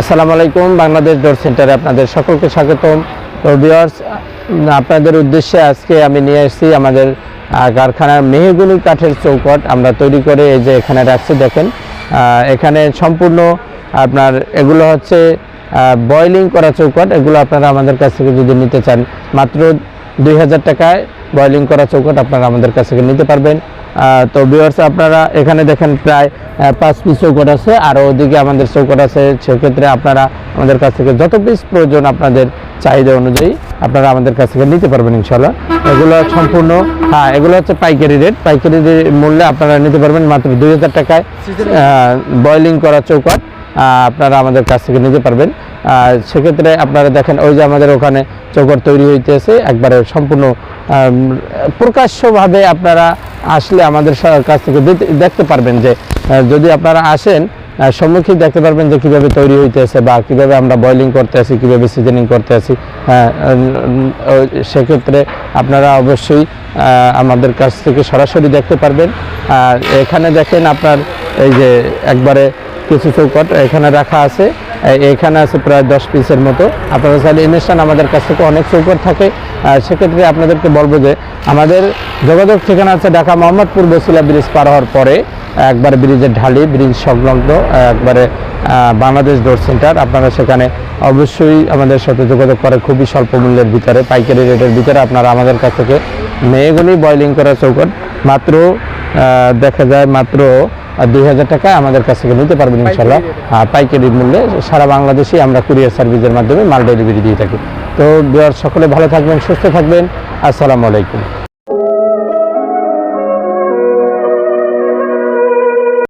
আসসালামু আলাইকুম, বাংলাদেশ ডোর সেন্টারে আপনাদের সকলকে স্বাগতম। তো আপনাদের উদ্দেশ্যে আজকে আমি নিয়ে এসেছি আমাদের কারখানার মেহগুনি কাঠের চৌকট। আমরা তৈরি করে এই যে এখানে রাখছি, দেখেন। এখানে সম্পূর্ণ আপনার এগুলো হচ্ছে বয়লিং করা চৌকট। এগুলো আপনারা আমাদের কাছ থেকে যদি নিতে চান, মাত্র দুই হাজার টাকায় বয়লিং করা চৌকট আপনারা আমাদের কাছ থেকে নিতে পারবেন। তো ভিউয়ার্স আপনারা এখানে দেখেন প্রায় পাঁচ পিস চৌকট আছে। আর ওদিকে আমাদের চৌকট আছে, সেক্ষেত্রে আপনারা আমাদের কাছ থেকে যত পিস প্রয়োজন আপনাদের চাহিদা অনুযায়ী আপনারা আমাদের কাছ থেকে নিতে পারবেন ইনশাল্লাহ এগুলো সম্পূর্ণ হ্যাঁ এগুলো হচ্ছে পাইকারি রেট পাইকারি মূল্যে আপনারা নিতে পারবেন মাত্র দুই হাজার টাকায় বয়লিং করা চৌকট আপনারা আমাদের কাছ থেকে নিতে পারবেন। সেক্ষেত্রে আপনারা দেখেন, ওই যে আমাদের ওখানে চৌকট তৈরি হইতেছে, একবারে সম্পূর্ণ প্রকাশ্যভাবে আপনারা আসলে আমাদের কাছ থেকে দেখতে- পারবেন যে যদি আপনারা আসেন আহ, সম্মুখীন দেখতে পারবেন যে কীভাবে তৈরি হইতেছে বা কীভাবে আমরা বয়লিং করতে আছি কীভাবে সিজনিং করতে আছি। সেক্ষেত্রে আপনারা অবশ্যই আমাদের কাছ থেকে সরাসরি দেখতে পারবেন। আর এখানে দেখেন আপনার এই যে একবারে কিছু চৌকট এখানে রাখা আছে। এখানে আছে প্রায় দশ পিসের মতো। আপনারা চাইলে ইনস্টান আমাদের কাছ থেকে অনেক চৌকট থাকে। সেক্ষেত্রে আপনাদেরকে বলব যে, আমাদের যোগাযোগ ঠিকানা আছে ঢাকা মোহাম্মদপুর বসিলা ব্রিজ পার হওয়ার পরে, একবার ব্রিজের ঢালি, ব্রিজ সংলগ্ন, একবারে বাংলাদেশ ডোর সেন্টার। আপনারা সেখানে অবশ্যই আমাদের সাথে যোগাযোগ করে, খুবই স্বল্প মূল্যের ভিতরে, পাইকারি রেটের ভিতরে আপনারা আমাদের কাছ থেকে মেয়েগুলি বয়লিং করা চৌকট। মাত্র দেখা যায় মাত্র দুই হাজার টাকা আমাদের কাছ থেকে নিতে পারবেন ইনশাল্লাহ। আর পাইকারি মূল্যে সারা বাংলাদেশে আমরা কুরিয়ার সার্ভিসের মাধ্যমে মাল ডেলিভারি দিয়ে থাকি। তো সকলে ভালো থাকবেন সুস্থ থাকবেন। আসসালামু আলাইকুম।